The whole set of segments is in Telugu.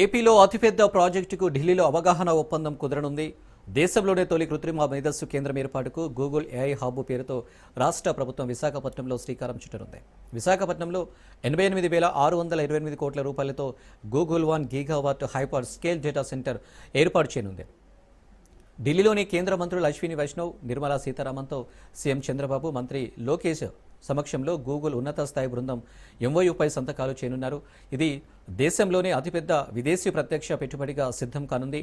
ఏపీలో అతిపెద్ద ప్రాజెక్టుకు ఢిల్లీలో అవగాహన ఒప్పందం కుదరనుంది. దేశంలోనే తొలి కృత్రిమ మేధస్సు కేంద్రం ఏర్పాటుకు గూగుల్ ఏఐ హబ్ పేరుతో రాష్ట్ర ప్రభుత్వం విశాఖపట్నంలో శ్రీకారం చుట్టనుంది. విశాఖపట్నంలో ఎనభై ఎనిమిది వేల ఆరు వందల ఇరవై ఎనిమిది కోట్ల రూపాయలతో Google one gigawatt hyper scale data centre ఏర్పాటు చేయనుంది. ఢిల్లీలోని కేంద్ర మంత్రులు అశ్విని వైష్ణవ్ నిర్మలా సీతారామన్తో సీఎం చంద్రబాబు మంత్రి లోకేష్ సమక్షంలో గూగుల్ ఉన్నత స్థాయి బృందం ఎంఓయూపై సంతకాలు చేయనున్నారు. ఇది దేశంలోనే అతిపెద్ద విదేశీ ప్రత్యక్ష పెట్టుబడిగా సిద్ధం కానుంది.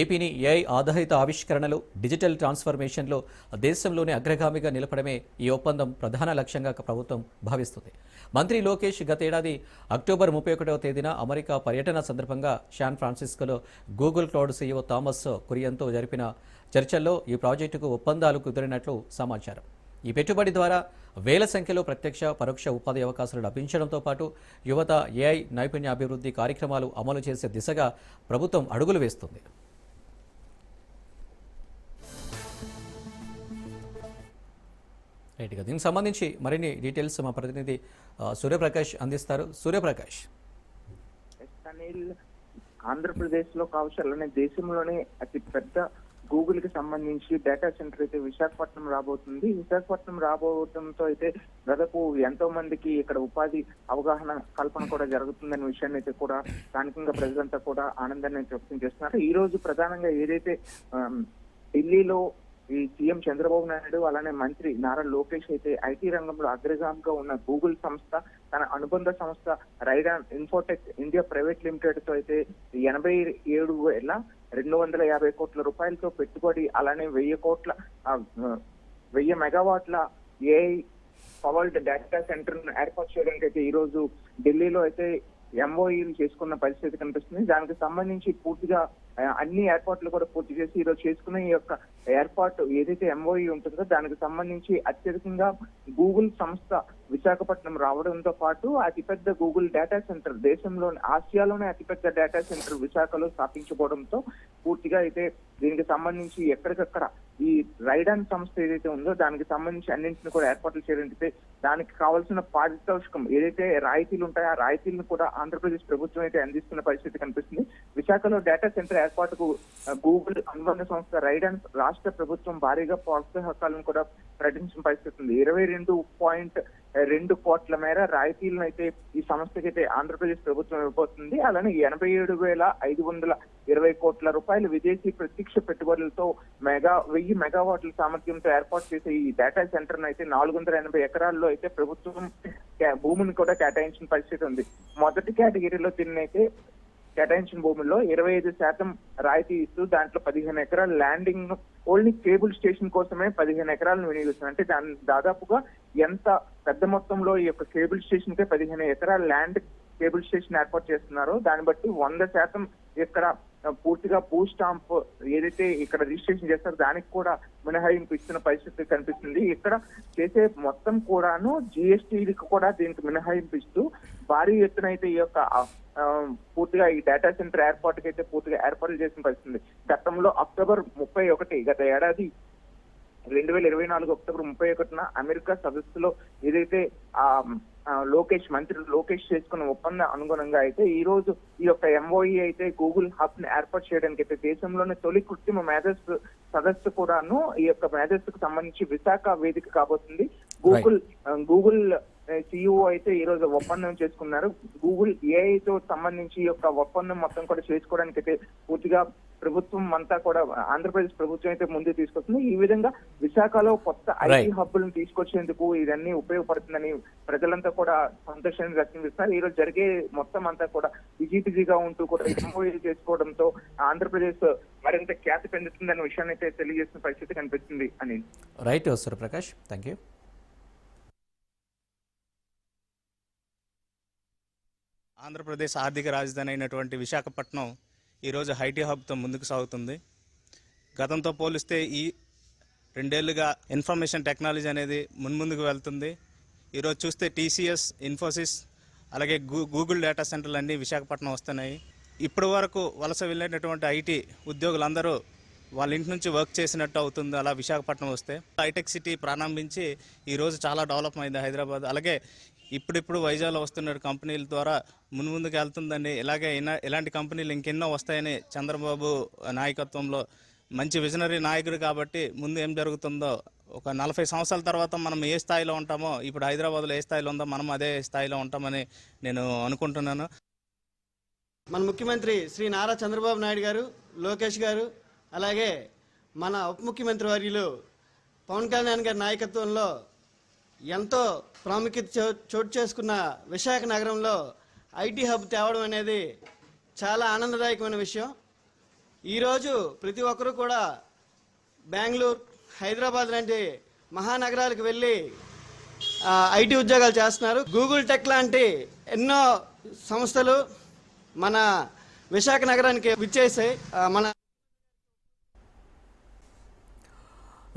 ఏపీని ఏఐ ఆధారిత ఆవిష్కరణలు డిజిటల్ ట్రాన్స్ఫర్మేషన్లో దేశంలోనే అగ్రగామిగా నిలపడమే ఈ ఒప్పందం ప్రధాన లక్ష్యంగా ప్రభుత్వం భావిస్తుంది. మంత్రి లోకేష్ గతేడాది అక్టోబర్ ముప్పై ఒకటవ తేదీన అమెరికా పర్యటన సందర్భంగా శాన్ ఫ్రాన్సిస్కోలో గూగుల్ క్లౌడ్ సీఈఓ థామస్ కురియన్తో జరిపిన చర్చల్లో ఈ ప్రాజెక్టుకు ఒప్పందాలు కుదిరినట్లు సమాచారం. ఈ పెట్టుబడి ద్వారా వేల సంఖ్యలో ప్రత్యక్ష పరోక్ష ఉపాధి అవకాశాలు లభించడంతో పాటు యువత ఏఐ నైపుణ్య అభివృద్ధి కార్యక్రమాలు అమలు చేసే దిశగా ప్రభుత్వం అడుగులు వేస్తుంది. రైట్గా దీనికి సంబంధించి మరిన్ని డీటెయిల్స్ మా ప్రతినిధి సూర్యప్రకాష్ అందిస్తారు. సూర్యప్రకాష్. ఆంధ్రప్రదేశ్లో ఆంధ్రప్రదేశ్లో కావచ్చు అలానే దేశంలోనే అతి పెద్ద గూగుల్కి సంబంధించి డేటా సెంటర్ అయితే విశాఖపట్నం రాబోతుంది. విశాఖపట్నం రాబోవడంతో అయితే దాదాపు ఎంతో మందికి ఇక్కడ ఉపాధి అవగాహన కల్పన కూడా జరుగుతుందనే విషయాన్ని అయితే కూడా స్థానికంగా ప్రజలంతా కూడా ఆనందాన్ని వ్యక్తం చేస్తున్నారు. ఈ రోజు ప్రధానంగా ఏదైతే ఢిల్లీలో ఈ సీఎం చంద్రబాబు నాయుడు అలానే మంత్రి నారా లోకేష్ అయితే ఐటీ రంగంలో అగ్రగామిగా ఉన్న గూగుల్ సంస్థ తన అనుబంధ సంస్థ రైడాన్ ఇన్ఫోటెక్ ఇండియా ప్రైవేట్ లిమిటెడ్తో అయితే ఎనభై ఏడు వేల రెండు వందల యాభై కోట్ల రూపాయలతో పెట్టుబడి అలానే వెయ్యి కోట్ల వెయ్యి మెగావాట్ల ఏఐ పవర్డ్ డేటా సెంటర్ ఏర్పాటు చేయడానికి అయితే ఈ రోజు ఢిల్లీలో అయితే ఎంఓఈలు చేసుకున్న పరిస్థితి కనిపిస్తుంది. దానికి సంబంధించి పూర్తిగా అన్ని ఏర్పాట్లు కూడా పూర్తి చేసి ఈ రోజు చేసుకున్న ఈ యొక్క ఏర్పాటు ఏదైతే ఎంఓఈ ఉంటుందో దానికి సంబంధించి అత్యధికంగా గూగుల్ సంస్థ విశాఖపట్నం రావడంతో పాటు అతిపెద్ద గూగుల్ డేటా సెంటర్ దేశంలోని ఆసియాలోనే అతిపెద్ద డేటా సెంటర్ విశాఖలో స్థాపించుకోవడంతో పూర్తిగా అయితే దీనికి సంబంధించి ఎక్కడికక్కడ ఈ రైడాన్ సంస్థ ఏదైతే ఉందో దానికి సంబంధించి అన్నింటిని కూడా ఏర్పాట్లు చేయడానికి దానికి కావాల్సిన పారితోషికం ఏదైతే రాయితీలు ఉంటాయో ఆ రాయితీలను కూడా ఆంధ్రప్రదేశ్ ప్రభుత్వం అయితే అందిస్తున్న పరిస్థితి కనిపిస్తుంది. విశాఖలో డేటా సెంటర్ ఏర్పాటుకు గూగుల్ అనుబంధ సంస్థ రైడాన్ రాష్ట్ర ప్రభుత్వం భారీగా ప్రోత్సాహకాలను కూడా ప్రకటించిన పరిస్థితి ఉంది. ఇరవై రెండు పాయింట్ రెండు కోట్ల మేర రాయితీలను అయితే ఈ సంస్థకైతే ఆంధ్రప్రదేశ్ ప్రభుత్వం ఇవ్వబోతుంది. అలానే ఎనభై ఏడు వేల ఐదు వందల ఇరవై కోట్ల రూపాయలు విదేశీ ప్రత్యక్ష పెట్టుబడులతో మెగా వెయ్యి మెగావాట్ల సామర్థ్యంతో ఏర్పాటు చేసే ఈ డేటా సెంటర్ అయితే నాలుగు వందల ఎనభై ఎకరాల్లో అయితే ప్రభుత్వం భూమిని కూడా కేటాయించిన పరిస్థితి ఉంది. మొదటి కేటగిరీలో దీన్ని అయితే కేటాయించిన భూముల్లో ఇరవై ఐదు శాతం రాయితీ ఇస్తూ దాంట్లో పదిహేను ఎకరాల ల్యాండింగ్ ఓన్లీ కేబుల్ స్టేషన్ కోసమే పదిహేను ఎకరాలను వినియోగిస్తున్నారు. అంటే దాని దాదాపుగా ఎంత పెద్ద మొత్తంలో ఈ యొక్క కేబుల్ స్టేషన్ కే పదిహేను ఎకరాల ల్యాండ్ కేబుల్ స్టేషన్ ఏర్పాటు చేస్తున్నారో దాన్ని బట్టి వంద శాతం ఇక్కడ పూర్తిగా భూ స్టాంప్ ఏదైతే ఇక్కడ రిజిస్ట్రేషన్ చేస్తారో దానికి కూడా మినహాయింపు ఇస్తున్న పరిస్థితి కనిపిస్తుంది. ఇక్కడ చేసే మొత్తం కూడాను జిఎస్టీకి కూడా దీనికి మినహాయింపు ఇస్తూ భారీ ఎత్తున అయితే ఈ యొక్క పూర్తిగా ఈ డేటా సెంటర్ ఏర్పాటుకి అయితే పూర్తిగా ఏర్పాట్లు చేసిన పరిస్థితి గతంలో అక్టోబర్ ముప్పై ఒకటి గత ఏడాది రెండు వేల ఇరవై నాలుగు అక్టోబర్ ముప్పై ఒకటిన అమెరికా సదస్సులో ఏదైతే ఆ, లోకేష్ మంత్రి లోకేష్ చేసుకున్న ఒప్పంద అనుగుణంగా అయితే ఈ రోజు ఈ యొక్క ఎంఓఈ అయితే గూగుల్ హబ్ని ఏర్పాటు చేయడానికి అయితే దేశంలోనే తొలి కృత్రిమ మేధస్సు సదస్సు కూడాను ఈ యొక్క మేధస్సుకు సంబంధించి విశాఖ వేదిక కాబోతుంది. గూగుల్ గూగుల్ సిఇఓ అయితే ఈ రోజు ఒప్పందం చేసుకున్నారు. గూగుల్ ఏఐ తో సంబంధించి యొక్క ఒప్పందం మొత్తం కూడా చేసుకోవడానికి అయితే పూర్తిగా ప్రభుత్వం అంతా కూడా ఆంధ్రప్రదేశ్ ప్రభుత్వం అయితే ముందుకు తీసుకొస్తుంది. ఈ విధంగా విశాఖలో కొత్త ఐటీ. హబ్బులను తీసుకొచ్చేందుకు ఇదన్నీ ఉపయోగపడుతుందని ప్రజలంతా కూడా సంతోషాన్ని వ్యక్తం చేస్తున్నారు ఈ రోజు జరిగే మొత్తం అంతా కూడా బిజీ బిజీగా ఉంటూ కూడా ఎంఓఏ చేసుకోవడంతో ఆంధ్రప్రదేశ్ మరింత ఖ్యాతి పెందుతుందనే విషయాన్ని అయితే తెలియజేసిన పరిస్థితి కనిపిస్తుంది అని. Right Suryaprakash thank you Andhra Pradesh ఆర్థిక రాజధాని అయినటువంటి విశాఖపట్నం ఈరోజు హైటీ హబ్తో ముందుకు సాగుతుంది. గతంతో పోలిస్తే ఈ రెండేళ్ళుగా ఇన్ఫర్మేషన్ టెక్నాలజీ అనేది మున్ముందుకు వెళ్తుంది. ఈరోజు చూస్తే టీసీఎస్ ఇన్ఫోసిస్ అలాగే గూ గూగుల్ డేటా సెంటర్లు అన్నీ విశాఖపట్నం వస్తున్నాయి. ఇప్పటి వరకు వలస వెళ్ళినటువంటి ఐటీ ఉద్యోగులందరూ వాళ్ళ ఇంటి నుంచి వర్క్ చేసినట్టు అవుతుంది అలా విశాఖపట్నం వస్తే. హైటెక్ సిటీ ప్రారంభించి ఈరోజు చాలా డెవలప్ అయింది హైదరాబాద్. అలాగే ఇప్పుడిప్పుడు వైజాగ్లో వస్తున్న కంపెనీల ద్వారా మున్ముందుకు వెళ్తుందని ఇలాగే ఇలాంటి కంపెనీలు ఇంకెన్నో వస్తాయని చంద్రబాబు నాయకత్వంలో మంచి విజనరీ నాయకుడు కాబట్టి ముందు ఏం జరుగుతుందో ఒక నలభై సంవత్సరాల తర్వాత మనం ఏ స్థాయిలో ఉంటామో ఇప్పుడు హైదరాబాద్లో ఏ స్థాయిలో ఉందో మనం అదే స్థాయిలో ఉంటామని నేను అనుకుంటున్నాను. మన ముఖ్యమంత్రి శ్రీ నారా చంద్రబాబు నాయుడు గారు లోకేష్ గారు అలాగే మన ఉప ముఖ్యమంత్రి వర్యులు పవన్ కళ్యాణ్ గారి నాయకత్వంలో ఎంతో ప్రాముఖ్యత చో- చోటు చేసుకున్న విశాఖ నగరంలో ఐటీ హబ్ తేవడం అనేది చాలా ఆనందదాయకమైన విషయం. ఈరోజు ప్రతి ఒక్కరూ కూడా బెంగళూరు హైదరాబాద్ లాంటి మహానగరాలకు వెళ్ళి ఐటీ ఉద్యోగాలు చేస్తున్నారు. గూగుల్ టెక్ లాంటి ఎన్నో సంస్థలు మన విశాఖ నగరానికి విచ్చేసాయి. మన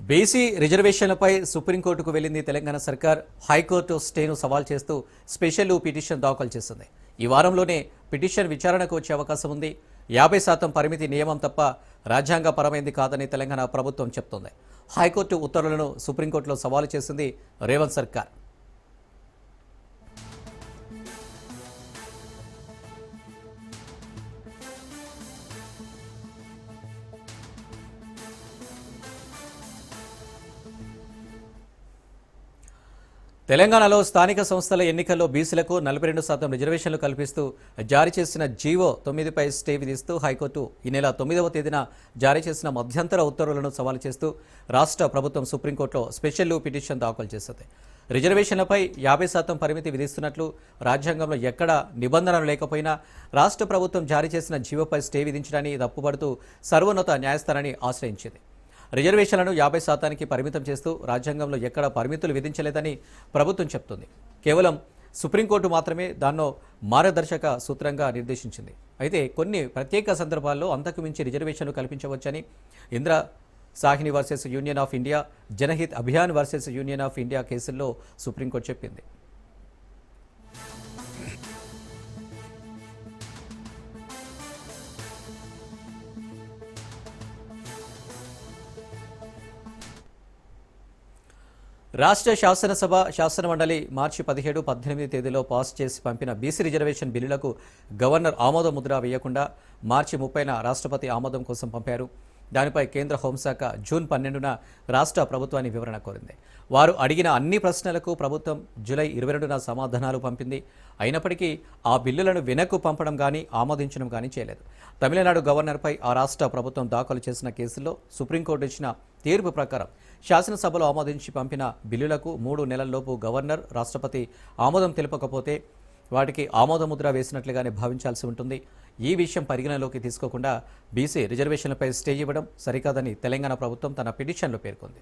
బీసీ రిజర్వేషన్లపై సుప్రీంకోర్టుకు వెళ్ళింది తెలంగాణ సర్కార్. హైకోర్టు స్టేను సవాల్ చేస్తూ స్పెషల్ పిటిషన్ దాఖలు చేసింది. ఈ వారంలోనే పిటిషన్ విచారణకు వచ్చే అవకాశం ఉంది. యాభై శాతం పరిమితి నియమం తప్ప రాజ్యాంగపరమైంది కాదని తెలంగాణ ప్రభుత్వం చెప్తోంది. హైకోర్టు ఉత్తర్వులను సుప్రీంకోర్టులో సవాలు చేసింది రేవంత్ సర్కార్. తెలంగాణలో స్థానిక సంస్థల ఎన్నికల్లో బీసీలకు నలభై రెండు శాతం రిజర్వేషన్లు కల్పిస్తూ జారీ చేసిన జీవో తొమ్మిదిపై స్టే విధిస్తూ హైకోర్టు ఈ నెల తొమ్మిదవ తేదీన జారీ చేసిన మధ్యంతర ఉత్తర్వులను సవాలు చేస్తూ రాష్ట్ర ప్రభుత్వం సుప్రీంకోర్టులో స్పెషల్ పిటిషన్ దాఖలు చేసింది. రిజర్వేషన్లపై యాభై శాతం పరిమితి విధిస్తున్నట్లు రాజ్యాంగంలో ఎక్కడ నిబంధనలు లేకపోయినా రాష్ట్ర ప్రభుత్వం జారీ చేసిన జీవోపై స్టే విధించడాన్ని తప్పుపడుతూ సర్వోన్నత న్యాయస్థానాన్ని ఆశ్రయించింది. రిజర్వేషన్లను యాభై శాతానికి పరిమితం చేస్తూ రాజ్యాంగంలో ఎక్కడ పరిమితులు విధించలేదని ప్రభుత్వం చెప్తుంది. కేవలం సుప్రీంకోర్టు మాత్రమే దాన్నో మార్గదర్శక సూత్రంగా నిర్దేశించింది. అయితే కొన్ని ప్రత్యేక సందర్భాల్లో అంతకు మించి రిజర్వేషన్లు కల్పించవచ్చని Indra Sawhney versus union of India Janhit Abhiyan versus union of India కేసుల్లో సుప్రీంకోర్టు చెప్పింది. రాష్ట్ర శాసనసభ శాసనమండలి మార్చి పదిహేడు పద్దెనిమిది తేదీలో పాస్ చేసి పంపిన బీసీ రిజర్వేషన్ బిల్లులకు గవర్నర్ ఆమోద ముద్ర వేయకుండా మార్చి ముప్పైన రాష్ట్రపతి ఆమోదం కోసం పంపారు. దానిపై కేంద్ర హోంశాఖ జూన్ పన్నెండున రాష్ట్ర ప్రభుత్వాన్ని వివరణ కోరింది. వారు అడిగిన అన్ని ప్రశ్నలకు ప్రభుత్వం జూలై ఇరవై రెండున సమాధానాలు పంపింది. అయినప్పటికీ ఆ బిల్లులను వెనక్కు పంపడం కానీ ఆమోదించడం కానీ చేయలేదు. తమిళనాడు గవర్నర్పై ఆ రాష్ట్ర ప్రభుత్వం దాఖలు చేసిన కేసుల్లో సుప్రీంకోర్టు ఇచ్చిన తీర్పు ప్రకారం శాసనసభలో ఆమోదించి పంపిన బిల్లులకు మూడు నెలల్లోపు గవర్నర్ రాష్ట్రపతి ఆమోదం తెలపకపోతే వాటికి ఆమోదముద్ర వేసినట్లుగానే భావించాల్సి ఉంటుంది. ఈ విషయం పరిగణలోకి తీసుకోకుండా బీసీ రిజర్వేషన్లపై స్టే ఇవ్వడం సరికాదని తెలంగాణ ప్రభుత్వం తన పిటిషన్లో పేర్కొంది.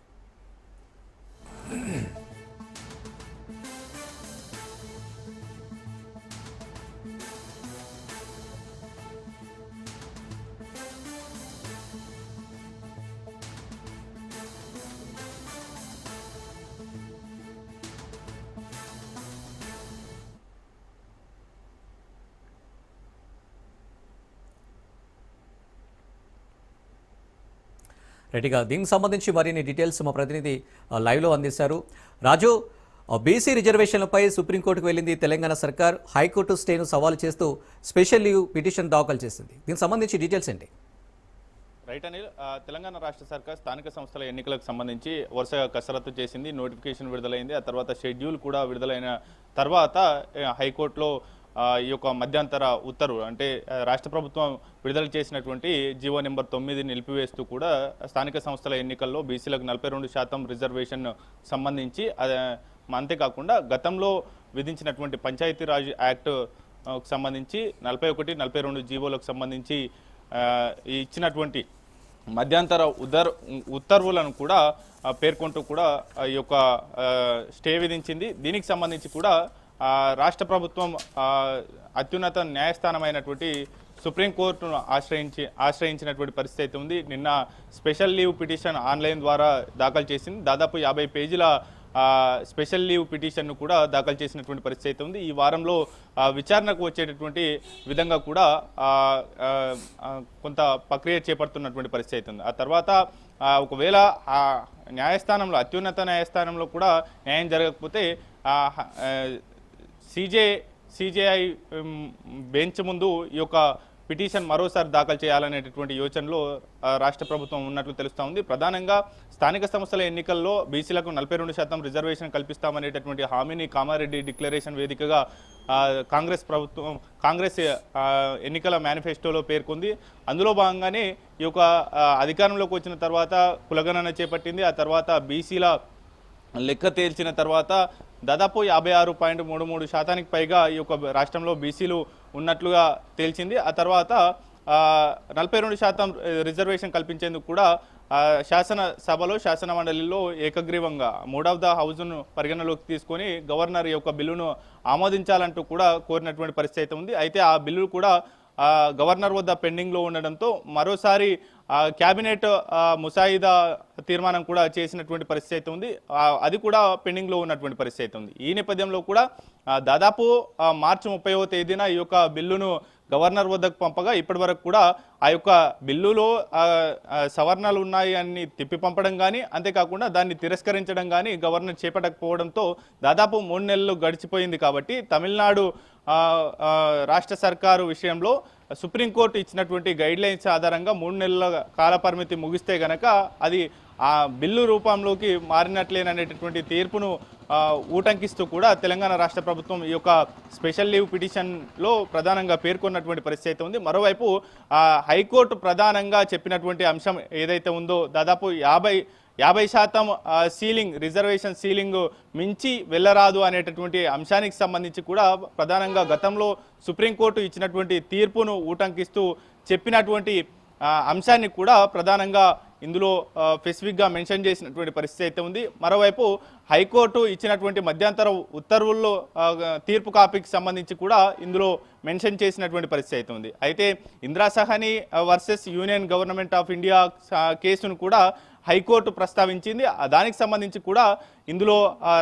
రెడ్డిగా దీనికి సంబంధించి మరిన్ని డీటెయిల్స్ మా ప్రతినిధి లైవ్లో అందిస్తారు. రాజు బీసీ రిజర్వేషన్లపై సుప్రీంకోర్టుకు వెళ్ళింది తెలంగాణ సర్కార్. హైకోర్టు స్టేను సవాలు చేస్తూ స్పెషల్ లీవ్ పిటిషన్ దాఖలు చేసింది. దీనికి సంబంధించి డీటెయిల్స్ ఏంటి? రైట్ అనిల్ తెలంగాణ రాష్ట్ర సర్కార్ స్థానిక సంస్థల ఎన్నికలకు సంబంధించి వరుసగా కసరత్తు చేసింది నోటిఫికేషన్ విడుదలైంది. ఆ తర్వాత షెడ్యూల్ కూడా విడుదలైన తర్వాత హైకోర్టులో ఈ యొక్క మధ్యంతర ఉత్తర్వు అంటే రాష్ట్ర ప్రభుత్వం విడుదల చేసినటువంటి జీవో నెంబర్ తొమ్మిది నిలిపివేస్తూ కూడా స్థానిక సంస్థల ఎన్నికల్లో బీసీలకు నలభై రెండు శాతం రిజర్వేషన్ సంబంధించి అంతేకాకుండా గతంలో విధించినటువంటి పంచాయతీరాజ్ యాక్ట్ సంబంధించి నలభై ఒకటి నలభై రెండు జీవోలకు సంబంధించి ఇచ్చినటువంటి మధ్యంతర ఉదర్ ఉత్తర్వులను కూడా పేర్కొంటూ కూడా ఈ యొక్క స్టే విధించింది. దీనికి సంబంధించి కూడా రాష్ట్ర ప్రభుత్వం అత్యున్నత న్యాయస్థానమైనటువంటి సుప్రీంకోర్టును ఆశ్రయించి ఆశ్రయించినటువంటి పరిస్థితి అయితే ఉంది. నిన్న స్పెషల్ లీవ్ పిటిషన్ ఆన్లైన్ ద్వారా దాఖలు చేసింది. దాదాపు యాభై పేజీల స్పెషల్ లీవ్ పిటిషన్ను కూడా దాఖలు చేసినటువంటి పరిస్థితి అయితే ఉంది. ఈ వారంలో విచారణకు వచ్చేటటువంటి విధంగా కూడా కొంత ప్రక్రియ చేపడుతున్నటువంటి పరిస్థితి అయితే ఉంది. ఆ తర్వాత ఒకవేళ ఆ న్యాయస్థానంలో అత్యున్నత న్యాయస్థానంలో కూడా న్యాయం జరగకపోతే సీజే సిజేఐ బెంచ్ ముందు ఈ యొక్క పిటిషన్ మరోసారి దాఖలు చేయాలనేటటువంటి యోచనలో రాష్ట్ర ప్రభుత్వం ఉన్నట్లు తెలుస్తూ ఉంది. ప్రధానంగా స్థానిక సంస్థల ఎన్నికల్లో బీసీలకు నలభై రెండు శాతం రిజర్వేషన్ కల్పిస్తామనేటటువంటి హామీని కామారెడ్డి డిక్లరేషన్ వేదికగా కాంగ్రెస్ ప్రభుత్వం కాంగ్రెస్ ఎన్నికల మేనిఫెస్టోలో పేర్కొంది. అందులో భాగంగానే ఈ యొక్క అధికారంలోకి వచ్చిన తర్వాత కులగణన చేపట్టింది. ఆ తర్వాత బీసీల లెక్క తేల్చిన తర్వాత దాదాపు యాభై ఆరు పాయింట్ మూడు మూడు శాతానికి పైగా ఈ యొక్క రాష్ట్రంలో బీసీలు ఉన్నట్లుగా తేల్చింది. ఆ తర్వాత నలభై రెండు శాతం రిజర్వేషన్ కల్పించేందుకు కూడా శాసన సభలో శాసన మండలిలో ఏకగ్రీవంగా మూడవ ఆఫ్ ద హౌస్ను పరిగణలోకి తీసుకొని గవర్నర్ యొక్క బిల్లును ఆమోదించాలంటూ కూడా కోరినటువంటి పరిస్థితి అయితే ఉంది. అయితే ఆ బిల్లు కూడా గవర్నర్ వద్ద పెండింగ్లో ఉండడంతో మరోసారి ఆ, క్యాబినెట్ ముసాయిదా తీర్మానం కూడా చేసినటువంటి పరిస్థితి అయితే ఉంది. అది కూడా పెండింగ్లో ఉన్నటువంటి పరిస్థితి అయితే ఉంది. ఈ నేపథ్యంలో కూడా దాదాపు మార్చి ముప్పైవ తేదీన ఈ యొక్క బిల్లును గవర్నర్ వద్దకు పంపగా ఇప్పటి వరకు కూడా ఆ యొక్క బిల్లులో సవరణలు ఉన్నాయి అని తిప్పి పంపడం కానీ అంతేకాకుండా దాన్ని తిరస్కరించడం కానీ గవర్నర్ చేపట్టకపోవడంతో దాదాపు మూడు నెలలు గడిచిపోయింది కాబట్టి తమిళనాడు రాష్ట్ర సర్కారు విషయంలో సుప్రీంకోర్టు ఇచ్చినటువంటి గైడ్లైన్స్ ఆధారంగా మూడు నెలల కాల పరిమితి ముగిస్తే గనక అది ఆ బిల్లు రూపంలోకి మారినట్లేననేటటువంటి తీర్పును ఊటంకిస్తూ కూడా తెలంగాణ రాష్ట్ర ప్రభుత్వం ఈ యొక్క స్పెషల్ లీవ్ పిటిషన్లో ప్రధానంగా పేర్కొన్నటువంటి పరిస్థితి అయితే ఉంది. మరోవైపు హైకోర్టు ప్రధానంగా చెప్పినటువంటి అంశం ఏదైతే ఉందో దాదాపు యాభై యాభై శాతం సీలింగ్ రిజర్వేషన్ సీలింగ్ మించి వెళ్ళరాదు అనేటటువంటి అంశానికి సంబంధించి కూడా ప్రధానంగా గతంలో సుప్రీంకోర్టు ఇచ్చినటువంటి తీర్పును ఊటంకిస్తూ చెప్పినటువంటి అంశాన్ని కూడా ప్రధానంగా ఇందులో స్పెసిఫిక్గా మెన్షన్ చేసినటువంటి పరిస్థితి అయితే ఉంది. మరోవైపు హైకోర్టు ఇచ్చినటువంటి మధ్యంతర ఉత్తర్వుల్లో తీర్పు కాపీకి సంబంధించి కూడా ఇందులో మెన్షన్ చేసినటువంటి పరిస్థితి అయితే ఉంది. అయితే Indira Sahani versus union government of India కేసును కూడా హైకోర్టు ప్రస్తావించింది. దానికి సంబంధించి కూడా ఇందులో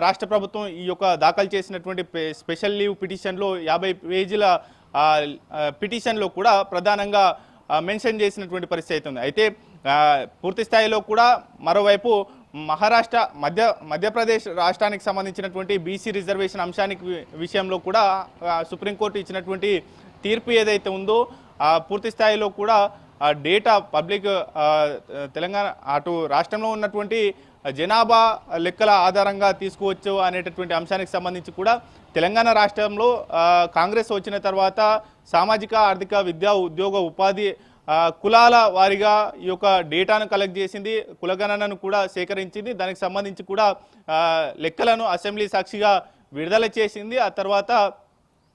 రాష్ట్ర ప్రభుత్వం ఈ యొక్క దాఖలు చేసినటువంటి స్పెషల్ లీవ్ పిటిషన్లో యాభై పేజీల పిటిషన్లో కూడా ప్రధానంగా మెన్షన్ చేసినటువంటి పరిస్థితి అయితే అయితే పూర్తి స్థాయిలో కూడా మరోవైపు మహారాష్ట్ర మధ్య మధ్యప్రదేశ్ రాష్ట్రానికి సంబంధించినటువంటి బీసీ రిజర్వేషన్ అంశానికి విషయంలో కూడా సుప్రీంకోర్టు ఇచ్చినటువంటి తీర్పు ఏదైతే ఉందో పూర్తి స్థాయిలో కూడా డేటా పబ్లిక్ తెలంగాణ అటు రాష్ట్రంలో ఉన్నటువంటి జనాభా లెక్కల ఆధారంగా తీసుకువచ్చు అనేటటువంటి అంశానికి సంబంధించి కూడా తెలంగాణ రాష్ట్రంలో కాంగ్రెస్ వచ్చిన తర్వాత సామాజిక ఆర్థిక విద్యా ఉద్యోగ ఉపాధి కులాల వారిగా ఈ యొక్క డేటాను కలెక్ట్ చేసింది కులగణనను కూడా సేకరించింది. దానికి సంబంధించి కూడా లెక్కలను అసెంబ్లీ సాక్షిగా విడుదల చేసింది. ఆ తర్వాత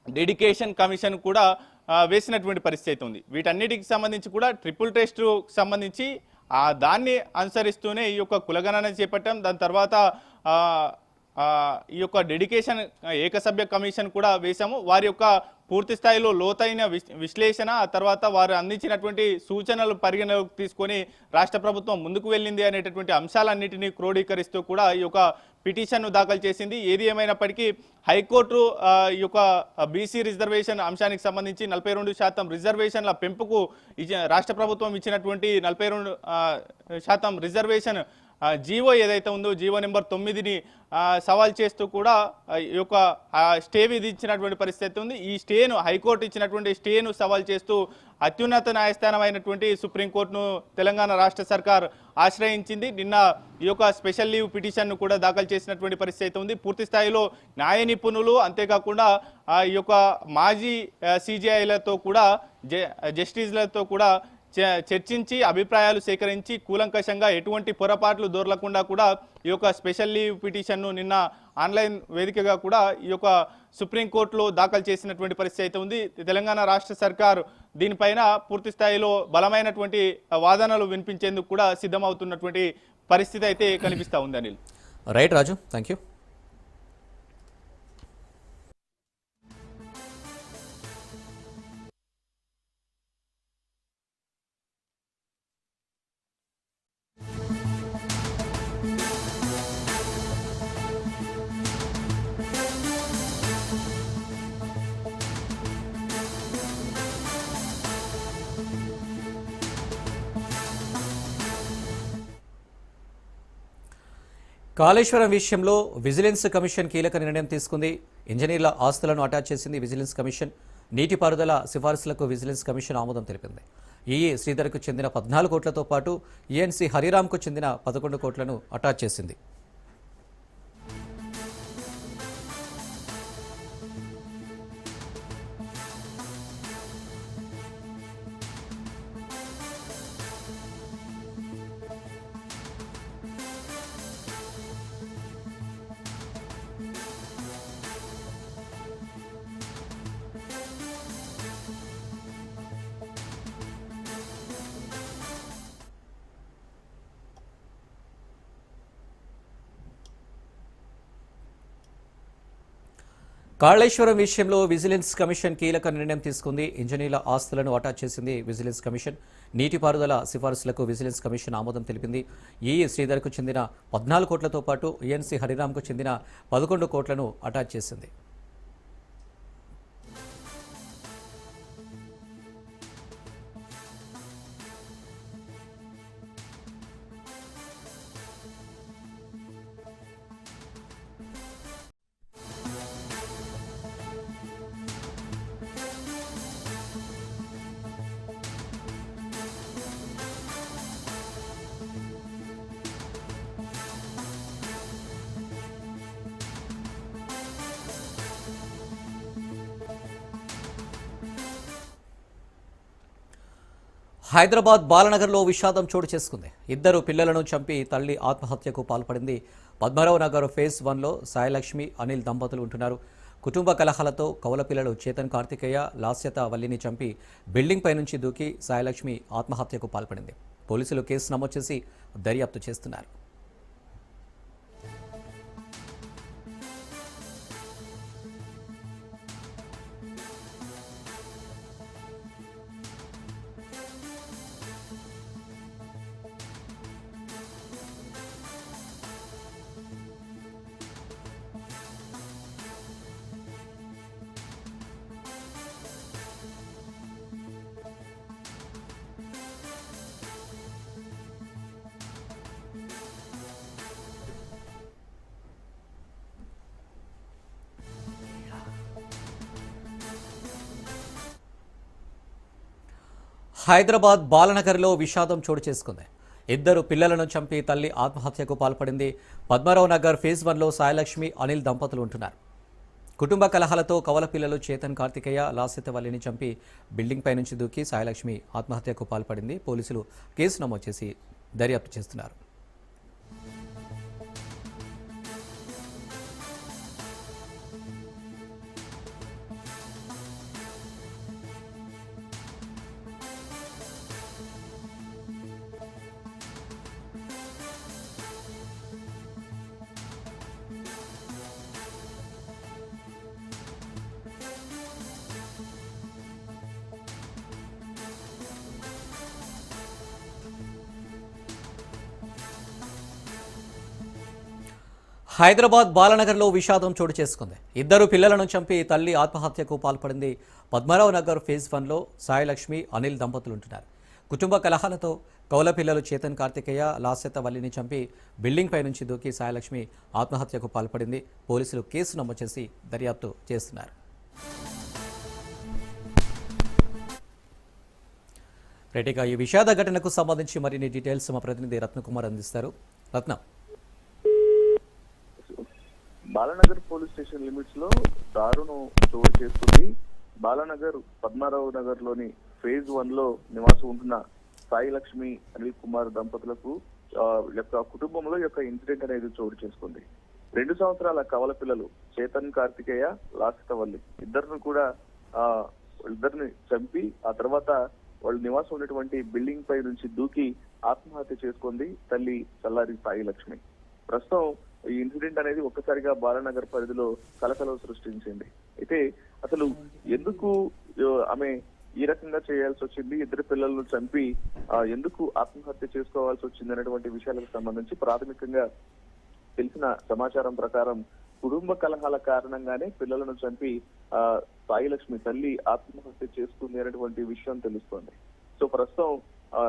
డెడికేషన్ కమిషన్ కూడా వేసినటువంటి పరిస్థితి అయితే ఉంది. వీటన్నిటికి సంబంధించి కూడా ట్రిపుల్ టెస్ట్ సంబంధించి ఆ దాన్ని అనుసరిస్తూనే ఈ యొక్క కులగణన చేపట్టాం. దాని తర్వాత ఈ యొక్క డెడికేషన్ ఏకసభ్య కమిషన్ కూడా వేశాము. వారి యొక్క పూర్తి స్థాయిలో లోతైన విశ్- విశ్లేషణ ఆ తర్వాత వారు అందించినటువంటి సూచనలు పరిగణలోకి తీసుకొని రాష్ట్ర ప్రభుత్వం ముందుకు వెళ్ళింది అనేటటువంటి అంశాలన్నింటినీ క్రోడీకరిస్తూ కూడా ఈ యొక్క పిటిషన్ను దాఖలు చేసింది. ఏది ఏమైనప్పటికీ హైకోర్టు ఈ యొక్క బీసీ రిజర్వేషన్ అంశానికి సంబంధించి నలభై రెండు శాతం రిజర్వేషన్ల పెంపుకు ఇచ్చిన రాష్ట్ర ప్రభుత్వం ఇచ్చినటువంటి నలభై రెండు శాతం రిజర్వేషన్ జీవో ఏదైతే ఉందో జీవో నెంబర్ తొమ్మిదిని సవాల్ చేస్తూ కూడా ఈ యొక్క స్టే విధించినటువంటి పరిస్థితి ఉంది. ఈ స్టేను హైకోర్టు ఇచ్చినటువంటి స్టేను సవాల్ చేస్తూ అత్యున్నత న్యాయస్థానం అయినటువంటి సుప్రీంకోర్టును తెలంగాణ రాష్ట్ర సర్కార్ ఆశ్రయించింది. నిన్న ఈ యొక్క స్పెషల్ లీవ్ పిటిషన్ను కూడా దాఖలు చేసినటువంటి పరిస్థితి అయితే ఉంది. పూర్తి స్థాయిలో న్యాయ నిపుణులు అంతేకాకుండా ఈ యొక్క మాజీ సిజిఐలతో కూడా జ జస్టిస్లతో కూడా చర్చించి అభిప్రాయాలు సేకరించి కూలంకషంగా ఎటువంటి పొరపాట్లు దొరలకుండా కూడా ఈ యొక్క స్పెషల్ లీవ్ పిటిషన్ను నిన్న ఆన్లైన్ వేదికగా కూడా ఈ యొక్క సుప్రీంకోర్టులో దాఖలు చేసినటువంటి పరిస్థితి అయితే ఉంది. తెలంగాణ రాష్ట్ర సర్కారు దీనిపైన పూర్తి స్థాయిలో బలమైనటువంటి వాదనలు వినిపించేందుకు కూడా సిద్ధమవుతున్నటువంటి పరిస్థితి అయితే కనిపిస్తూ ఉంది Anil. Right Raju thank you Kaleshwaram విషయంలో విజిలెన్స్ కమిషన్ కీలక నిర్ణయం తీసుకుంది. ఇంజనీర్ల ఆస్తులను అటాచ్ చేసింది విజిలెన్స్ కమిషన్. నీటిపారుదల సిఫార్సులకు విజిలెన్స్ కమిషన్ ఆమోదం తెలిపింది. ఈఈ శ్రీధర్కు చెందిన పద్నాలుగు కోట్లతో పాటు ఈఎన్సీ హరిరామ్కు చెందిన పదకొండు కోట్లను అటాచ్ చేసింది. కాళేశ్వరం విషయంలో విజిలెన్స్ కమిషన్ కీలక నిర్ణయం తీసుకుంది. ఇంజనీర్ల ఆస్తులను అటాచ్ చేసింది విజిలెన్స్ కమిషన్. నీటిపారుదల సిఫార్సులకు విజిలెన్స్ కమిషన్ ఆమోదం తెలిపింది. ఈఈ శ్రీధర్కు చెందిన పద్నాలుగు కోట్లతో పాటు ఈఎన్సీ హరిరామ్కు చెందిన పదకొండు కోట్లను అటాచ్ చేసింది. హైదరాబాద్ బాలనగర్లో విషాదం చోటు చేసుకుంది. ఇద్దరు పిల్లలను చంపి తల్లి ఆత్మహత్యకు పాల్పడింది. పద్మారావు నగర్ ఫేజ్ వన్లో సాయిలక్ష్మి అనిల్ దంపతులు ఉంటున్నారు. కుటుంబ కలహాలతో కౌల పిల్లలు చేతన్ కార్తికేయ లాస్యత వల్లిని చంపి బిల్డింగ్ పై నుంచి దూకి సాయిలక్ష్మి ఆత్మహత్యకు పాల్పడింది. పోలీసులు కేసు నమోదు చేసి దర్యాప్తు చేస్తున్నారు. హైదరాబాద్ బాలనగర్లో విషాదం చోటు చేసుకుంది. ఇద్దరు పిల్లలను చంపి తల్లి ఆత్మహత్యకు పాల్పడింది. పద్మారావు నగర్ ఫేజ్ వన్లో సాయలక్ష్మి అనిల్ దంపతులు ఉంటున్నారు. కుటుంబ కలహాలతో కవల పిల్లలు చేతన్ కార్తికేయ లాసిత వల్లిని చంపి బిల్డింగ్ పై నుంచి దూకి సాయలక్ష్మి ఆత్మహత్యకు పాల్పడింది. పోలీసులు కేసు నమోదు చేసి దర్యాప్తు చేస్తున్నారు. హైదరాబాద్ బాలనగర్లో విషాదం చోటు చేసుకుంది. ఇద్దరు పిల్లలను చంపి తల్లి ఆత్మహత్యకు పాల్పడింది పద్మారావు నగర్ ఫేజ్ వన్లో సాయిలక్ష్మి అనిల్ దంపతులు ఉంటున్నారు కుటుంబ కలహాలతో కౌల పిల్లలు చేతన్ కార్తికేయ లాస్యత వల్లిని చంపి బిల్డింగ్ పై నుంచి దూకి సాయిలక్ష్మి ఆత్మహత్యకు పాల్పడింది. పోలీసులు కేసు నమోదు చేసి దర్యాప్తు చేస్తున్నారు. రైట్గా ఈ విషాద ఘటనకు సంబంధించి మరిన్ని డీటెయిల్స్ మా ప్రతినిధి రత్నకుమార్ అందిస్తారు. రత్నం. బాలానగర్ పోలీస్ స్టేషన్ లిమిట్స్లో దారుణం చోటు చేసుకుంది. బాలానగర్ పద్మారావు నగర్లోని ఫేజ్ వన్లో నివాసం ఉంటున్న సాయి లక్ష్మి అనిల్ కుమార్ దంపతులకు యొక్క కుటుంబంలో యొక్క ఇన్సిడెంట్ అనేది చోటు చేసుకుంది. రెండు సంవత్సరాల కవల పిల్లలు చేతన్ కార్తికేయ లాసితవల్లి ఇద్దరిని కూడా ఆ ఇద్దరిని చంపి ఆ తర్వాత వాళ్ళు నివాసం ఉన్నటువంటి బిల్డింగ్ పై నుంచి దూకి ఆత్మహత్య చేసుకుంది తల్లి చల్లారి సాయి లక్ష్మి. ప్రస్తుతం ఈ ఇన్సిడెంట్ అనేది ఒక్కసారిగా బాలనగర్ పరిధిలో కలకలం సృష్టించింది. అయితే అసలు ఎందుకు ఆమె ఈ రకంగా చేయాల్సి వచ్చింది? ఇద్దరు పిల్లలను చంపి ఎందుకు ఆత్మహత్య చేసుకోవాల్సి వచ్చింది అనేటువంటి విషయాలకు సంబంధించి ప్రాథమికంగా తెలిసిన సమాచారం ప్రకారం కుటుంబ కలహాల కారణంగానే పిల్లలను చంపి ఆ సాయిలక్ష్మి తల్లి ఆత్మహత్య చేసుకుంది అనేటువంటి విషయం తెలుస్తోంది. సో ప్రస్తుతం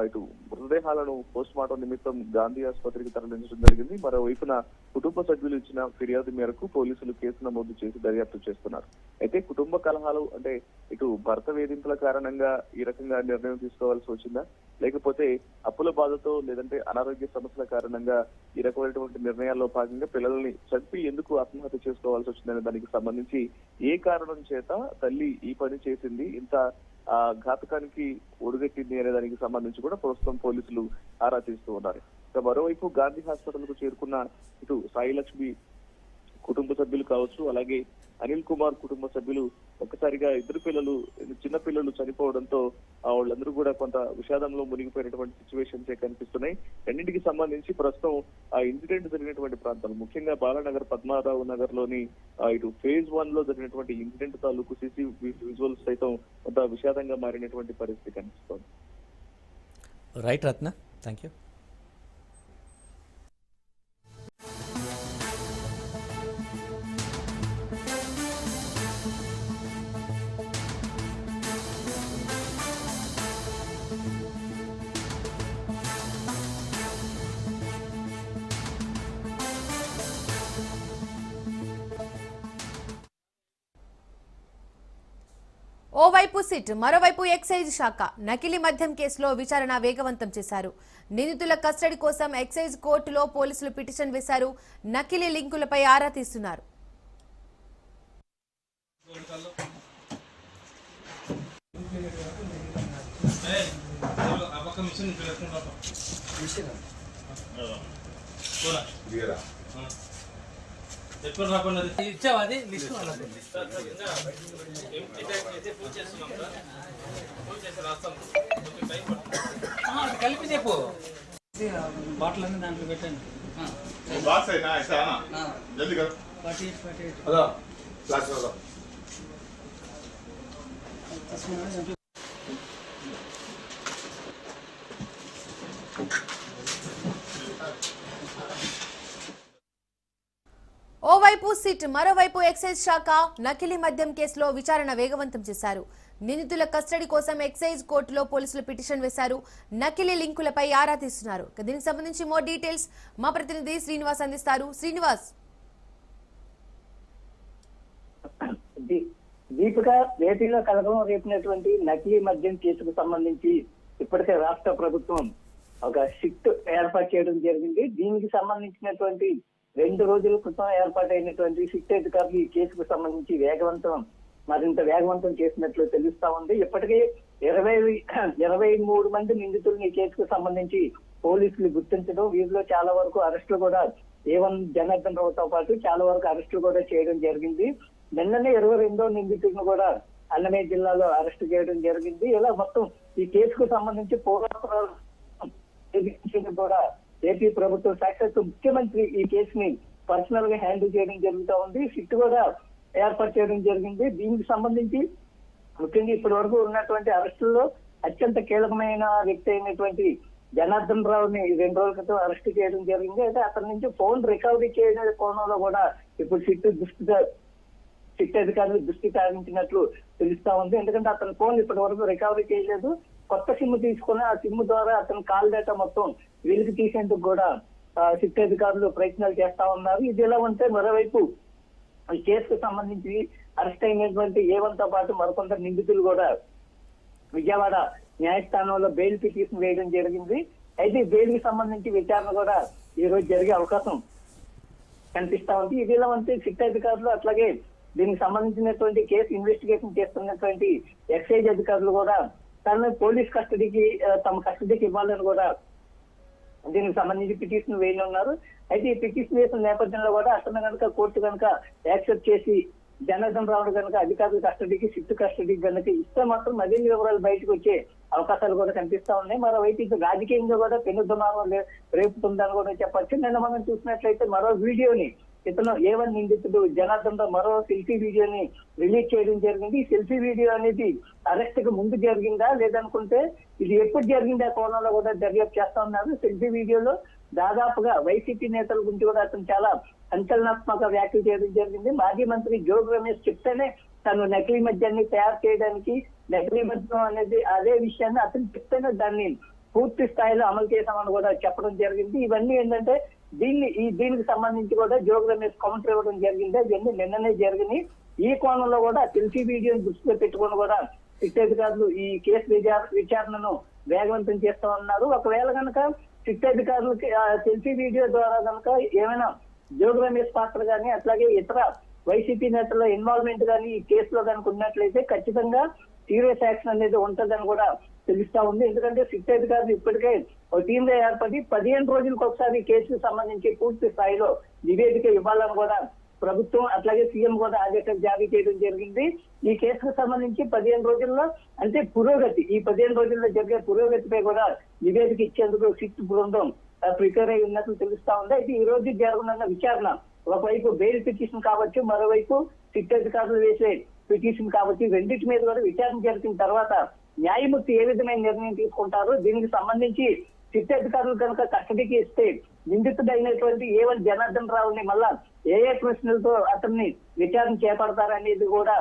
ఇటు మృతదేహాలను పోస్ట్ మార్టం నిమిత్తం గాంధీ ఆసుపత్రికి తరలించడం జరిగింది. మరోవైపున కుటుంబ సభ్యులు ఇచ్చిన ఫిర్యాదు మేరకు పోలీసులు కేసు నమోదు చేసి దర్యాప్తు చేస్తున్నారు. అయితే కుటుంబ కలహాలు అంటే ఇటు భర్త వేధింపుల కారణంగా ఈ రకంగా నిర్ణయం తీసుకోవాల్సి వచ్చిందా? లేకపోతే అప్పుల బాధతో లేదంటే అనారోగ్య సమస్యల కారణంగా ఈ రకమైనటువంటి నిర్ణయాల్లో భాగంగా పిల్లల్ని చంపి ఎందుకు ఆత్మహత్య చేసుకోవాల్సి వచ్చిందనే దానికి సంబంధించి ఏ కారణం చేత తల్లి ఈ పని చేసింది? ఇంత ఆ ఘాతకానికి ఒడిగట్టింది అనే దానికి సంబంధించి కూడా ప్రస్తుతం పోలీసులు ఆరా తీస్తూ ఉన్నారు. ఇక మరోవైపు గాంధీ హాస్పిటల్కు చేరుకున్న ఇటు సాయి లక్ష్మి కుటుంబ సభ్యులు కావచ్చు అలాగే అనిల్ కుమార్ కుటుంబ సభ్యులు ఒక్కసారిగా ఇద్దరు పిల్లలు చిన్న పిల్లలు చనిపోవడంతో ఆ వాళ్ళందరూ కూడా కొంత విషాదంలో మునిగిపోయినటువంటి సిచ్యువేషన్స్ కనిపిస్తున్నాయి. రెండింటికి సంబంధించి ప్రస్తుతం ఆ ఇన్సిడెంట్ జరిగినటువంటి ప్రాంతాలు ముఖ్యంగా బాలానగర్ పద్మారావు నగర్లోని ఇటు ఫేజ్ వన్లో జరిగినటువంటి ఇన్సిడెంట్ తాలూకు సీసీ విజువల్స్ సైతం కొంత విషాదంగా మారినటువంటి పరిస్థితి కనిపిస్తోంది. రైట్ రత్న థ్యాంక్ యూ ఓవైపు సిట్ మరోవైపు ఎక్సైజ్ శాఖ నకిలీ మద్యం కేసులో విచారణ వేగవంతం చేశారు. నిందితుల కస్టడీ కోసం ఎక్సైజ్ కోర్టులో పోలీసులు పిటిషన్ వేశారు. నకిలీ లింకులపై ఆరా తీస్తున్నారు. ఎప్పుడు రాకుండా ఇచ్చావు అది? లిస్ట్ కలిపి చెప్పు. బాటిల్ అన్ని దాంట్లో పెట్టండి. బాక్స్ అయినా జల్దీ కదా ఫార్టీ ఎయిట్ సిట్ మరోవైపు ఎక్సైజ్ శాఖ నకిలీ మద్యం కేసులో విచారణ వేగవంతం చేశారు. నిందితుల కస్టడీ కోసం ఎక్సైజ్ కోర్టులో పోలీసులు పిటిషన్ వేశారు. నకిలీ లింకులపై ఆరా తీస్తున్నారు. దీనికి సంబంధించి మోర్ డీటెయిల్స్ మా ప్రతినిధి శ్రీనివాస్ అందిస్తారు. శ్రీనివాస్. దీ- దీపిక ఏపీలో కలకలం రేపినటువంటి నకిలీ మద్యం కేసుకు సంబంధించి ఇప్పటికే రాష్ట్ర ప్రభుత్వం ఒక షిఫ్ట్ ఏర్పాటు చేయడం జరిగింది. దీనికి సంబంధించినటువంటి రెండు రోజుల క్రితం ఏర్పాటైనటువంటి సిట్ అధికారులు ఈ కేసుకు సంబంధించి వేగవంతం మరింత వేగవంతం చేసినట్లు తెలుస్తా ఉంది. ఇప్పటికే ఇరవై ఇరవై మూడు మంది నిందితులను ఈ కేసుకు సంబంధించి పోలీసులు గుర్తించడం వీరిలో చాలా వరకు అరెస్టులు కూడా ఏవన్ జనార్దన్ రావుతో పాటు చాలా వరకు అరెస్టులు కూడా చేయడం జరిగింది. నిన్ననే ఇరవై రెండో నిందితులను కూడా అన్నమయ్య జిల్లాలో అరెస్ట్ చేయడం జరిగింది. ఇలా మొత్తం ఈ కేసుకు సంబంధించి పోరాటాలు కూడా ఏపీ ప్రభుత్వం సాక్షాత్తు ముఖ్యమంత్రి ఈ కేసుని పర్సనల్గా హ్యాండిల్ చేయడం జరుగుతూ ఉంది. సిట్ కూడా ఏర్పాటు చేయడం జరిగింది. దీనికి సంబంధించి ముఖ్యంగా ఇప్పటి వరకు ఉన్నటువంటి అరెస్టుల్లో అత్యంత కీలకమైన వ్యక్తి అయినటువంటి జనార్దన్ రావుని రెండు రోజుల క్రితం అరెస్ట్ చేయడం జరిగింది. అయితే అతని నుంచి ఫోన్ రికవరీ చేయడం కోణంలో కూడా ఇప్పుడు సిట్ దృష్టిగా సిట్ అధికారులు దృష్టి సారించినట్లు తెలుస్తా ఉంది. ఎందుకంటే అతని ఫోన్ ఇప్పటి వరకు రికవరీ చేయలేదు. కొత్త సిమ్ తీసుకుని ఆ సిమ్ ద్వారా అతని కాల్ డేటా మొత్తం వెలికి తీసేందుకు కూడా సిట్ అధికారులు ప్రయత్నాలు చేస్తా ఉన్నారు. ఇది ఎలా ఉంటే మరోవైపు ఈ కేసుకు సంబంధించి అరెస్ట్ అయినటువంటి ఏవంతో పాటు మరికొందరు నిందితులు కూడా విజయవాడ న్యాయస్థానంలో బెయిల్ పిటిషన్ వేయడం జరిగింది. అయితే ఈ బెయిల్కి సంబంధించి విచారణ కూడా ఈ రోజు జరిగే అవకాశం కనిపిస్తా ఉంది. ఇదిలా ఉంటే సిట్ అధికారులు అట్లాగే దీనికి సంబంధించినటువంటి కేసు ఇన్వెస్టిగేషన్ చేస్తున్నటువంటి ఎక్సైజ్ అధికారులు కూడా తనను పోలీస్ కస్టడీకి తమ కస్టడీకి ఇవ్వాలని కూడా దీనికి సంబంధించి పిటిషన్ వేయనున్నారు అయితే ఈ పిటిషన్ వేసిన నేపథ్యంలో కూడా అతను కనుక కోర్టు కనుక యాక్సెప్ట్ చేసి జనార్దన్ రావుడు కనుక అధికారుల కస్టడీకి సిట్ కస్టడీకి కనుక ఇస్తే మాత్రం మరిన్ని వివరాలు బయటకు వచ్చే అవకాశాలు కూడా కనిపిస్తా ఉన్నాయి. మరోవైపు ఇది రాజకీయంగా కూడా పెనుదుమారం రేపుతుందని కూడా చెప్పచ్చు. నిన్న మనం చూసినట్లయితే మరో వీడియోని ఇతను ఏవన్ నిందితుడు జనార్దన్తో మరో సెల్ఫీ వీడియోని రిలీజ్ చేయడం జరిగింది. ఈ సెల్ఫీ వీడియో అనేది అరెస్ట్కు ముందు జరిగిందా? లేదనుకుంటే ఇది ఎప్పుడు జరిగిందా? కోణంలో కూడా దర్యాప్తు చేస్తా ఉన్నారు. సెల్ఫీ వీడియోలో దాదాపుగా వైసీపీ నేతల గురించి కూడా అతను చాలా సంచలనాత్మక వ్యాఖ్యలు చేయడం జరిగింది. మాజీ మంత్రి జోగి రమేష్ చెప్తేనే తను నకిలీ మద్యాన్ని తయారు చేయడానికి నకిలీ మద్యం అనేది అదే విషయాన్ని అతను చెప్తేనే దాన్ని పూర్తి స్థాయిలో అమలు చేశామని కూడా చెప్పడం జరిగింది. ఇవన్నీ ఏంటంటే దీన్ని ఈ దీనికి సంబంధించి కూడా జోగి రమేష్ కౌంటర్ ఇవ్వడం జరిగింది. ఇవన్నీ నిన్ననే జరిగినాయి. ఈ కోణంలో కూడా తెలిసి వీడియోని దృష్టిలో పెట్టుకొని కూడా సిట్ అధికారులు ఈ కేసు విచారణను వేగవంతం చేస్తామన్నారు. ఒకవేళ కనుక సిట్ అధికారులకి తెలిసి వీడియో ద్వారా కనుక ఏమైనా జోగి రమేష్ పాత్ర కానీ అట్లాగే ఇతర వైసీపీ నేతల ఇన్వాల్వ్మెంట్ కానీ ఈ కేసులో కనుక ఉన్నట్లయితే ఖచ్చితంగా సీరియస్ యాక్షన్ అనేది ఉంటుందని కూడా తెలుస్తా ఉంది. ఎందుకంటే సిట్ అధికారులు ఇప్పటికే ఒక టీం గా ఏర్పడి పదిహేను రోజులకు ఒకసారి కేసుకు సంబంధించి పూర్తి స్థాయిలో నివేదిక ఇవ్వాలని కూడా ప్రభుత్వం అట్లాగే సీఎం కూడా ఆదేశాలు జారీ చేయడం జరిగింది. ఈ కేసుకు సంబంధించి పదిహేను రోజుల్లో అంటే పురోగతి ఈ పదిహేను రోజుల్లో జరిగే పురోగతిపై కూడా నివేదిక ఇచ్చేందుకు సిట్ బృందం ప్రిపేర్ అయి ఉన్నట్లు తెలుస్తా ఉంది. అయితే ఈ రోజు జరగనున్న విచారణ ఒకవైపు బెయిల్ పిటిషన్ కావచ్చు మరోవైపు సిట్ అధికారులు వేసే పిటిషన్ కావచ్చు రెండింటి మీద కూడా విచారణ జరిపిన తర్వాత న్యాయమూర్తి ఏ విధమైన నిర్ణయం తీసుకుంటారో దీనికి సంబంధించి సిట్ అధికారులు కనుక కస్టడీకి ఇస్తే నిందితుడైనటువంటి ఏవల్ జనార్దన్ రావుని మళ్ళా ఏ ఏ ప్రశ్నలతో అతన్ని విచారణ చేపడతారనేది కూడా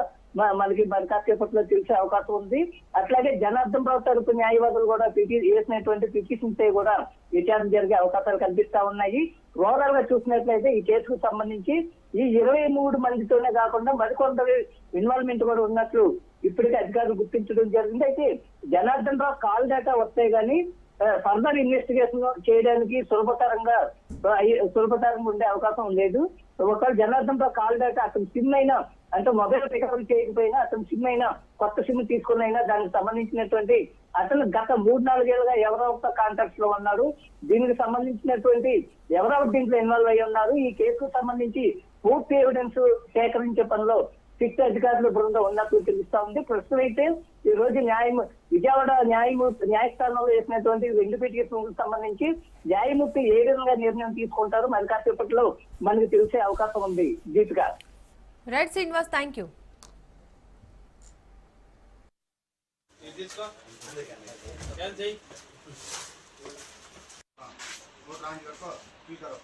మనకి మరి కాసేపట్లో తెలిసే అవకాశం ఉంది. అట్లాగే జనార్దన్ రావు తరపు న్యాయవాదులు కూడా వేసినటువంటి పిటిషన్ పై కూడా విచారణ జరిగే అవకాశాలు కనిపిస్తా ఉన్నాయి. ఓవరాల్గా చూసినట్లయితే ఈ కేసుకు సంబంధించి ఈ ఇరవై మూడు మందితోనే కాకుండా మరికొందరి ఇన్వాల్వ్మెంట్ కూడా ఉన్నట్లు ఇప్పటికే అధికారులు గుర్తించడం జరిగింది. అయితే జనార్దన్ రావు కాల్ డేటా వస్తాయి కానీ ఫర్దర్ ఇన్వెస్టిగేషన్ చేయడానికి సులభతరంగా సులభతరంగా ఉండే అవకాశం లేదు. ఒకవేళ జనార్దన్ రావు కాల్ డేటా అతను సిమ్ అయినా అంటే మొబైల్ రికవరీ చేయకపోయినా అతను సిమ్ అయినా కొత్త సిమ్ తీసుకున్నైనా అయినా దానికి సంబంధించినటువంటి అతను గత మూడు నాలుగేళ్ళుగా ఎవరో ఒక కాంటాక్ట్స్లో ఉన్నారు. దీనికి సంబంధించినటువంటి ఎవరో దీంట్లో ఇన్వాల్వ్ అయి ఉన్నారు. ఈ కేసుకు సంబంధించి పూర్తి ఎవిడెన్స్ సేకరించే పనిలో సిట్ అధికారుల బృందం ఉన్నట్లు తెలుస్తా ఉంది ప్రస్తుతం అయితే ఈ రోజు న్యాయం విజయవాడ న్యాయమూర్తి న్యాయస్థానంలో వేసినటువంటి రెండు పిటిషన్లకు సంబంధించి న్యాయమూర్తి ఏ విధంగా నిర్ణయం తీసుకుంటారో మరి కాసేపట్లో మనకు తెలిసే అవకాశం ఉంది Deepika right Srinivas thank you वो ट्रांसफर को की करो